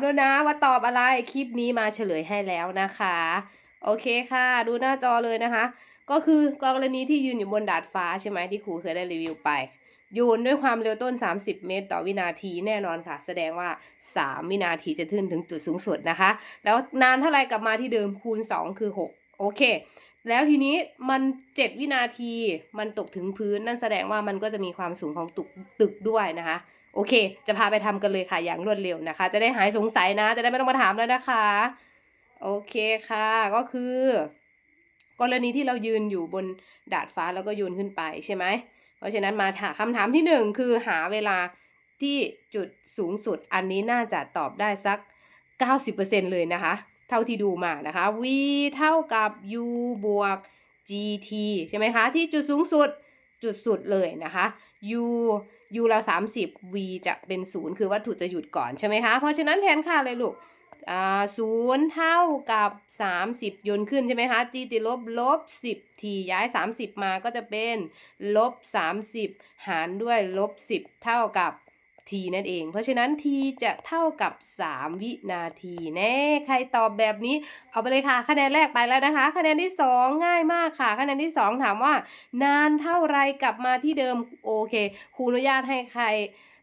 แล้วนะว่าตอบอะไรคลิปนี้มาเฉลยให้แล้วนะคะ โอเคค่ะ ดูหน้าจอเลยนะคะ ก็คือกรณีที่ยืนอยู่บนดาดฟ้าใช่ไหมที่ครูเคยได้รีวิวไปโยนด้วยความเร็วต้น 30 เมตร ต่อวินาทีแน่นอนค่ะ แสดงว่า 3 วินาทีจะขึ้นถึงจุดสูงสุดนะคะ แล้วนานเท่าไรกลับมาที่เดิมคูณ 2 คือ 6 โอเค แล้วทีนี้มัน 7 วินาทีมันตกถึงพื้นนั่นแสดงว่ามันก็จะมีความสูงของตึกตึกด้วยนะคะ โอเค จะพาไปทำกันเลยค่ะอย่างรวดเร็วนะคะ จะได้หายสงสัยนะ จะได้ไม่ต้องมาถามแล้วนะคะ โอเคค่ะ ก็คือ กรณีที่เรายืนอยู่บนดาดฟ้าแล้วก็โยนขึ้นไปใช่ไหม เพราะฉะนั้นมาถามคำถามที่หนึ่งคือหาเวลาที่จุดสูงสุดอันนี้น่าจะตอบได้สัก 90%เลยนะคะ เท่าที่ดูมานะคะ v เท่ากับ u บวก gt ใช่ไหมคะ ที่จุดสูงสุดจุดสุดเลยนะคะ u u เรา 30 v จะเป็น 0 คือวัตถุจะหยุดก่อนใช่ไหมคะ เพราะฉะนั้นแทนค่าเลยลูกศูนย์เท่ากับ 30 ยนขึ้นใช่ไหมคะ g ติดลบลบ 10 t ย้าย 30 มาก็จะเป็นลบ 30 หารด้วยลบ 10 เท่ากับ t นั่นเอง เพราะฉะนั้น t จะเท่ากับ 3 วินาทีแน่ใครตอบแบบนี้ เอาไปเลยค่ะ คะแนนแรกไปแล้วนะคะ คะแนนที่ 2 ง่ายมากค่ะ คะแนนที่ 2 ถามว่า นานเท่าไรกลับมาที่เดิมโอเคครูอนุญาตให้ใคร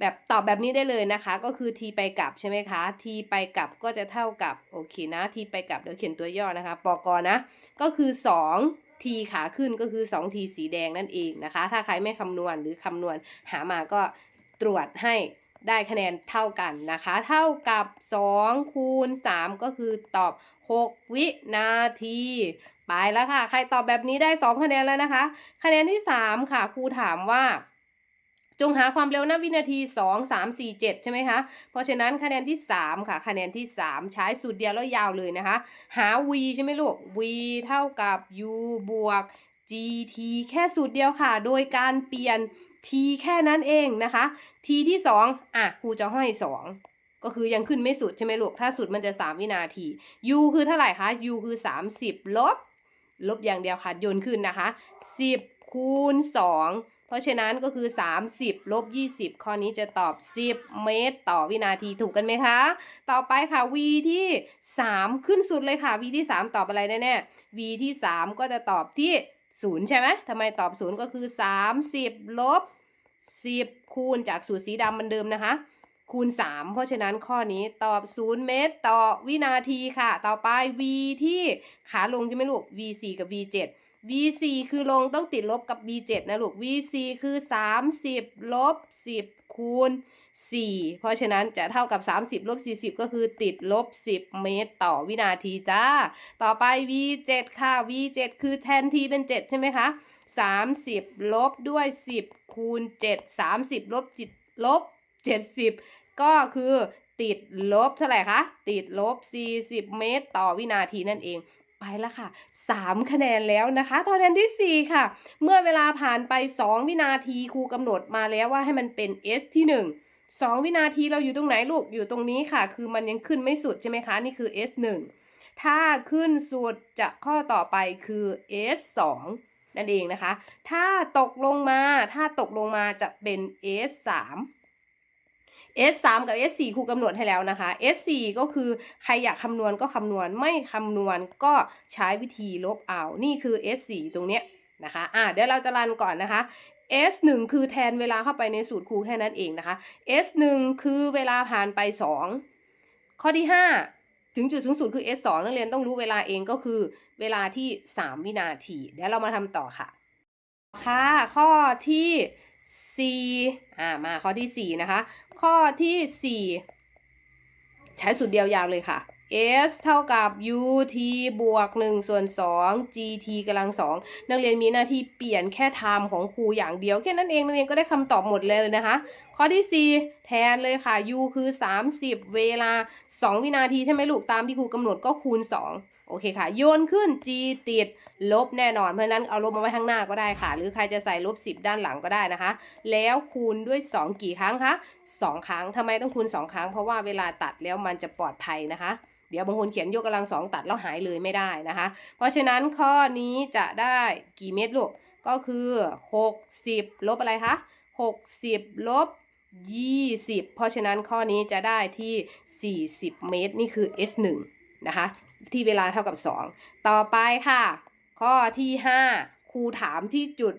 แบบตอบแบบนี้ได้เลยนะคะ ก็คือ t ไปกลับใช่ไหมคะ t ไปกลับก็จะเท่ากับโอเคนะ t ไปกลับเดี๋ยวเขียนตัวย่อนะคะปกนะ ก็คือ 2 t ขาขึ้นก็คือ 2 t สีแดงนั่นเองนะคะ ถ้าใครไม่คำนวณหรือคำนวณหามาก็ ตรวจให้ได้คะแนนเท่ากันนะคะ เท่ากับ 2 คูณ 3 ก็คือตอบ 6 วินาที ไปแล้วค่ะ ใครตอบแบบนี้ได้ 2 คะแนนแล้วนะคะ คะแนนที่ 3 ค่ะครูถามว่า จงหาความเร็วณวินาที 2 3 4 7 ใช่ไหมคะ เพราะฉะนั้นคะแนนที่ 3 ค่ะ คะแนนที่ 3 ใช้สูตรเดียวแล้วยาวเลยนะคะ หา v ใช่ไหมลูก v เท่ากับ u บวก gt แค่สูตรเดียวค่ะ โดยการเปลี่ยน t แค่นั้นเองนะคะ t ที่ 2 อะครูจะให้2ก็คือยังขึ้นไม่สุดใช่ไหมลูก ถ้าสุดมันจะ 3 วินาที u คือเท่าไหร่คะ u คือ 30 ลบ ลบอย่างเดียวค่ะโยนขึ้นนะคะ 10 คูณ 2 เพราะฉะนั้นก็คือ 30 ลบ 20 ข้อนี้จะตอบ 10 เมตร ต่อวินาทีถูกกันไหมคะ ต่อไปค่ะ v ที่ 3 ขึ้นสุดเลยค่ะ v ที่ 3 ตอบอะไรแน่ๆ v ที่ 3 ก็จะตอบที่ ศูนย์ใช่ไหมทำไมตอบศูนย์ก็คือ 30 ลบ 10 คูณจากสูตรสีดำมันเดิมนะคะ คูณ 3 เพราะฉะนั้นข้อนี้ตอบ 0 เมตร ต่อวินาทีค่ะ ต่อไป v ที่ขาลงใช่ไหมลูก v 4กับ v 7 v 4คือลงต้องติดลบกับ v 7นะลูก v 4คือ 30 ลบ 10 คูณ 4 เพราะฉะนั้นจะเท่ากับ 30ลบ40 ก็คือติดลบ 10 เมตร ต่อวินาทีจ้า ต่อไป v 7ค่ะ v 7คือแทน t เป็น 7 ใช่ไหมคะ 30 ลบด้วย 10 คูณ 7 30ลบจิตลบ 70 ก็คือติดลบเท่าไหร่คะ ติดลบ 40 เมตร ต่อวินาทีนั่นเอง ไปแล้วค่ะ 3 คะแนนแล้วนะคะคะแนนที่ 4 ค่ะ เมื่อเวลาผ่านไป 2 วินาทีครูกำหนดมาแล้วว่าให้มันเป็น s ที่ 1 2 วินาทีเราอยู่ตรงไหนลูกอยู่ตรงนี้ค่ะ คือมันยังขึ้นไม่สุดใช่ไหมคะ นี่คือ s 1ถ้าขึ้นสุดจะข้อต่อไปคือ s 2นั่นเองนะคะ ถ้าตกลงมาถ้าตกลงมาจะเป็น s 3 S 3 กับ S 4 ครูกำหนดให้แล้วนะคะ S 4 ก็คือใครอยากคำนวณก็คำนวณไม่คำนวณก็ใช้วิธีลบเอา นี่คือ S 4 ตรงเนี้ยนะคะอ่าเดี๋ยวเราจะรันก่อนนะคะ S 1 คือแทนเวลาเข้าไปในสูตรครูแค่นั้นเองนะคะ S 1 คือเวลาผ่านไป 2 ข้อที่ 5 ถึงจุดสูงสุดคือ S 2 นักเรียนต้องรู้เวลาเองก็คือเวลาที่ 3 วินาที เดี๋ยวเรามาทำต่อค่ะ ค่ะ ข้อที่4อ่ามาข้อที่ 4 นะคะ ข้อที่ 4 ใช้สูตรเดียวยาวเลยค่ะ s เท่ากับ ut บวก1ส่วน2 gt กำลัง2นักเรียนมีหน้าที่เปลี่ยนแค่ time ของครูอย่างเดียว แค่นั้นเองนักเรียนก็ได้คำตอบหมดเลยนะคะ ข้อที่ 4 แทนเลยค่ะ u คือ 30 เวลา 2 วินาทีใช่ไหมลูกตามที่ครูกำหนดก็คูณ 2 โอเคค่ะ โยนขึ้น g ติดลบแน่นอน เพราะนั้นเอาลบมาไว้ข้างหน้าก็ได้ค่ะ หรือใครจะใส่ลบ 10 ด้านหลังก็ได้นะคะ แล้วคูณด้วย 2 กี่ครั้งคะ2 ครั้งทำไมต้องคูณ 2 ครั้ง เพราะว่าเวลาตัดแล้วมันจะปลอดภัยนะคะเดี๋ยวบางคนเขียนยกกำลังสองตัดแล้วหายเลยไม่ได้นะคะ เพราะฉะนั้นข้อนี้จะได้กี่เมตรลูก ก็คือ 60 ลบอะไรคะ 60 ลบ 20 เพราะฉะนั้นข้อนี้จะได้ที่ 40 เมตร นี่คือ S1 นะคะ ที่เวลาเท่ากับ 2 ต่อไปค่ะ ข้อที่ 5 ครูถามที่จุด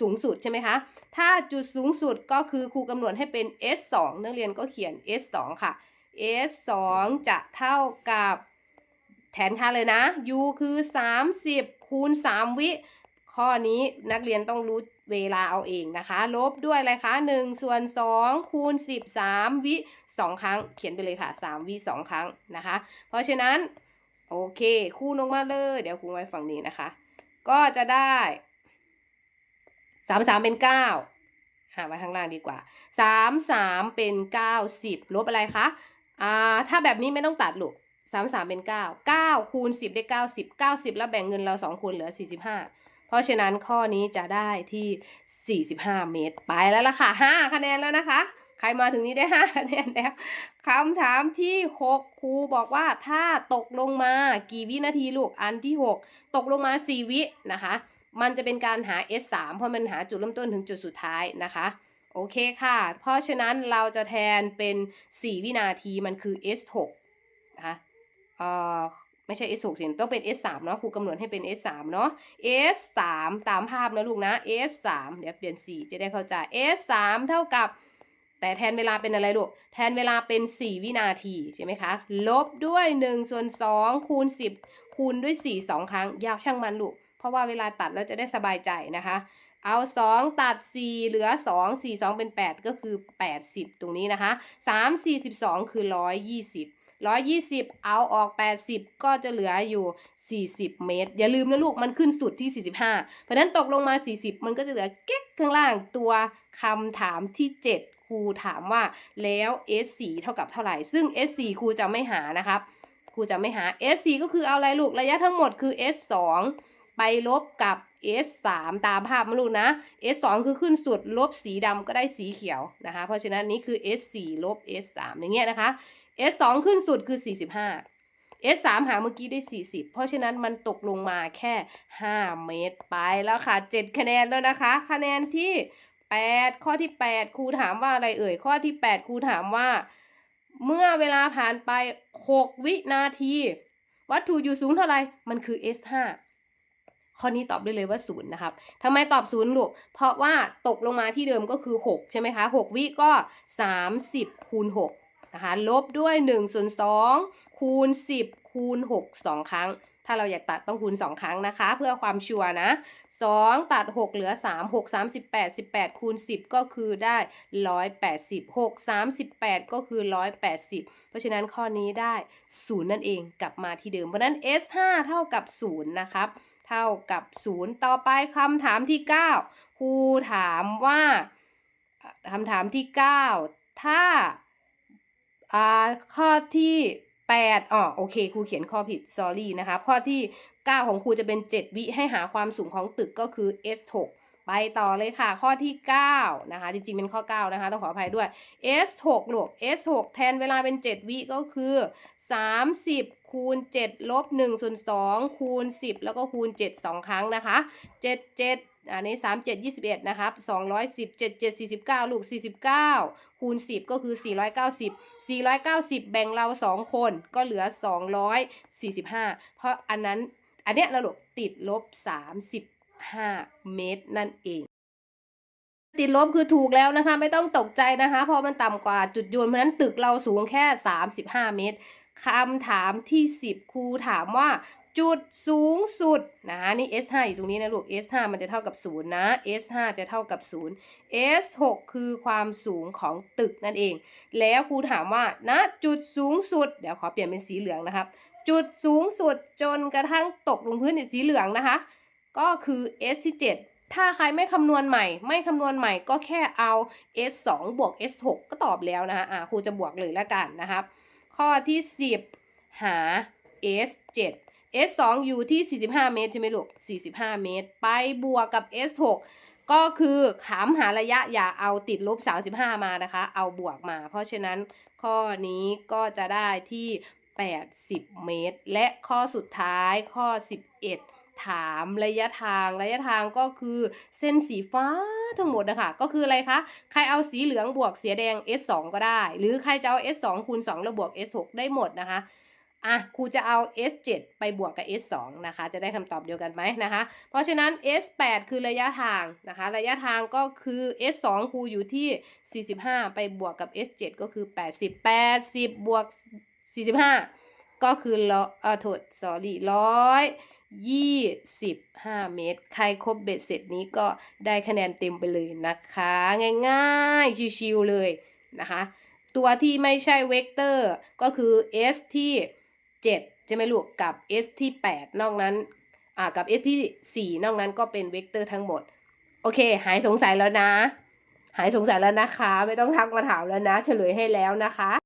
สูงสุดใช่ไหมคะ ถ้าจุดสูงสุดก็คือครูกำหนดให้เป็น S2 นักเรียนก็เขียน S2 ค่ะ S2 จะเท่ากับแทนค่าเลยนะ U คือ 30 คูณ 3 วิ ข้อนี้นักเรียนต้องรู้เวลาเอาเองนะคะ ลบด้วยอะไรคะ1ส่วน2คูณ13 วิ2ครั้ง เขียนไปเลยค่ะ 3 วิ 2 ครั้งนะคะ เพราะฉะนั้นโอเค คูณลงมาเลย เดี๋ยวครูไว้ฝั่งนี้นะคะ ก็จะได้3 3เป็น9หาไว้ข้างล่างดีกว่า3 3เป็น90ลบอะไรคะอ่าถ้าแบบนี้ไม่ต้องตัดลูกสามสามเป็นเก้าเก้าคูณสิบได้เก้าสิบเก้าสิบแล้วแบ่งเงินเราสองคนเหลือสี่สิบห้า เพราะฉะนั้นข้อนี้จะได้ที่สี่สิบห้าเมตร ไปแล้วล่ะค่ะห้าคะแนนแล้วนะคะ ใครมาถึงนี้ได้ห้าคะแนนแล้วคำถามที่หกครูบอกว่าถ้าตกลงมากี่วินาทีลูก อันที่หกตกลงมาสี่วินะคะ มันจะเป็นการหา S3 เพราะมันหาจุดเริ่มต้นถึงจุดสุดท้ายนะคะโอเคค่ะ เพราะฉะนั้นเราจะแทนเป็น 4 วินาทีมันคือ S6 นะคะเอ่อ ไม่ใช่ S6 สิต้องเป็น S3 เนาะครูกำหนดให้เป็น S3 เนาะ S3 ตามภาพนะลูกนะ S3 เดี๋ยวเปลี่ยนสีจะได้เข้าใจ S3 เท่ากับ แต่แทนเวลาเป็นอะไรลูก แทนเวลาเป็น 4 วินาทีใช่ไหมคะ ลบด้วย1ส่วน2คูณ 10 คูณด้วย 4 2 ครั้ง ยาวช่างมันลูก เพราะว่าเวลาตัดแล้วจะได้สบายใจนะคะ เอา 2 ตัด 4 เหลือ 2 4 2 เป็น 8 ก็คือ 80 ตรงนี้นะคะ 3 4 12คือ 120 120 เอาออก 80 ก็จะเหลืออยู่ 40 เมตร อย่าลืมนะลูกมันขึ้นสุดที่ 45 เพราะฉะนั้นตกลงมา 40 มันก็จะเหลือเก๊กข้างล่างตัวคำถามที่ 7 ครูถามว่าแล้ว S4 เท่ากับเท่าไหร่ ซึ่ง S4 ครูจะไม่หานะครับ ครูจะไม่หา S4 ก็คือเอาอะไรลูก ระยะทั้งหมดคือ S2 ไปลบกับ S3 ตามภาพมาลูกนะ S2 คือขึ้นสุดลบสีดำก็ได้สีเขียวนะคะ เพราะฉะนั้นนี้คือ S4 ลบ S3 อย่างเงี้ยนะคะ S2 ขึ้นสุดคือ 45 S3 หาเมื่อกี้ได้ 40 เพราะฉะนั้นมันตกลงมาแค่ 5 เมตรไปแล้วค่ะ 7 คะแนนแล้วนะคะ คะแนนที่ 8 ข้อที่ 8 ครูถามว่าอะไรเอ่ย ข้อที่ 8 ครูถามว่า เมื่อเวลาผ่านไป 6 วินาที วัตถุอยู่สูงเท่าไหร่ มันคือ S5 ข้อนี้ตอบได้เลยว่าศูนย์นะครับทำไมตอบศูนย์ลูก เพราะว่าตกลงมาที่เดิมก็คือ 6 ใช่ไหมคะ 6 วิก็ 30คูณ6 นะคะลบด้วย1ส่วน2คูณ 10 คูณ 6 2 ครั้ง ถ้าเราอยากตัดต้องคูณ 2 ครั้งนะคะ เพื่อความชัวร์นะ 2 ตัด 6 เหลือ 3 6 3 18 18 คูณ 10 ก็คือได้ 180 6 38 ก็คือ 180 เพราะฉะนั้นข้อนี้ได้ 0 นั่นเองกลับมาที่เดิม เพราะฉะนั้น S5 เท่ากับ 0 นะครับ เท่ากับ 0 ต่อไปคำถามที่ 9 ครูถามว่าคำถามที่ 9 ถ้า อ่าข้อที่8อ๋อโอเคครูเขียนข้อผิด sorry นะคะข้อที่ 9 ของครูจะเป็น 7 วิให้หาความสูงของตึกก็คือ S6 ไปต่อเลยค่ะข้อที่ 9 นะคะ จริงๆ เป็นข้อ 9 นะคะ ต้องขออภัยด้วย S6 ลูก S6 แทนเวลาเป็น 7 วิก็คือ 30 คูณ 7 ลบ1ส่วน2คูณ 10 แล้วก็คูณ 7 2 ครั้งนะคะ 7 7 อันนี้สามเจ็ดยี่สิบเอ็ดนะครับสองร้อยสิบเจ็ดเจ็ดสี่สิบเก้าลูกสี่สิบเก้าคูณสิบก็คือสี่ร้อยเก้าสิบสี่ร้อยเก้าสิบแบ่งเราสองคนก็เหลือสองร้อยสี่สิบห้าเพราะอันนั้นอันเนี้ยเราติดลบสามสิบห้าเมตรนั่นเองติดลบคือถูกแล้วนะคะ ไม่ต้องตกใจนะคะ เพราะมันต่ำกว่าจุดโยนเพราะนั้นตึกเราสูงแค่ 35 เมตร คำถามที่ 10 ครูถามว่า จุดสูงสุดนะคะนี่ S5 อยู่ตรงนี้นะลูก S5 มันจะเท่ากับ 0 นะ S5 จะเท่ากับ 0 S6 คือความสูงของตึกนั่นเอง แล้วครูถามว่าณจุดสูงสุด เดี๋ยวขอเปลี่ยนเป็นสีเหลืองนะครับ จุดสูงสุดจนกระทั่งตกลงพื้นในสีเหลืองนะคะ ก็คือ S7 ถ้าใครไม่คำนวณใหม่ ไม่คำนวณใหม่ก็แค่เอา S 2 บวก S 6 ก็ตอบแล้วนะคะอ่าครูจะบวกเลยล้วกันนะครับ ข้อที่ 10 หา S 7 S 2อยู่ที่ 45 เมตรใช่ไหมลูก 45 เมตร ไปบวกกับ S 6ก็คือถามหาระยะอย่าเอาติดลบ 35 มานะคะ เอาบวกมา เพราะฉะนั้นข้อนี้ก็จะได้ที่ 80 เมตร และข้อสุดท้ายข้อ 11 ถามระยะทางระยะทางก็คือเส้นสีฟ้า ทั้งหมดนะคะก็คืออะไรคะ ใครเอาสีเหลืองบวกเสียแดง S 2 ก็ได้ หรือใครจะเอา S 2 คูณ2แล้วบวก S 6 ได้หมดนะคะอะครูจะเอา S 7 ไปบวกกับ S 2 นะคะ จะได้คำตอบเดียวกันไหมนะคะ เพราะฉะนั้น S 8 คือระยะทางนะคะ ระยะทางก็คือ S 2 ครูอยู่ที่ 45 ไปบวกกับ S 7 ก็คือ 80 80 บวก 45 ก็คือร้อยเออโทษ sorry ร้อย ยี่สิบห้าเมตร ใครครบเบ็ดเสร็จนี้ก็ได้คะแนนเต็มไปเลยนะคะ ง่ายๆ ชิวๆเลยนะคะ ตัวที่ไม่ใช่เวกเตอร์ก็คือ s ที่ 7 ใช่ไหมลูก กับ s ที่ 8 นอกนั้นอ่ากับ s ที่ 4 นอกนั้นก็เป็นเวกเตอร์ทั้งหมด โอเค หายสงสัยแล้วนะ หายสงสัยแล้วนะคะ ไม่ต้องทักมาถามแล้วนะ เฉลยให้แล้วนะคะ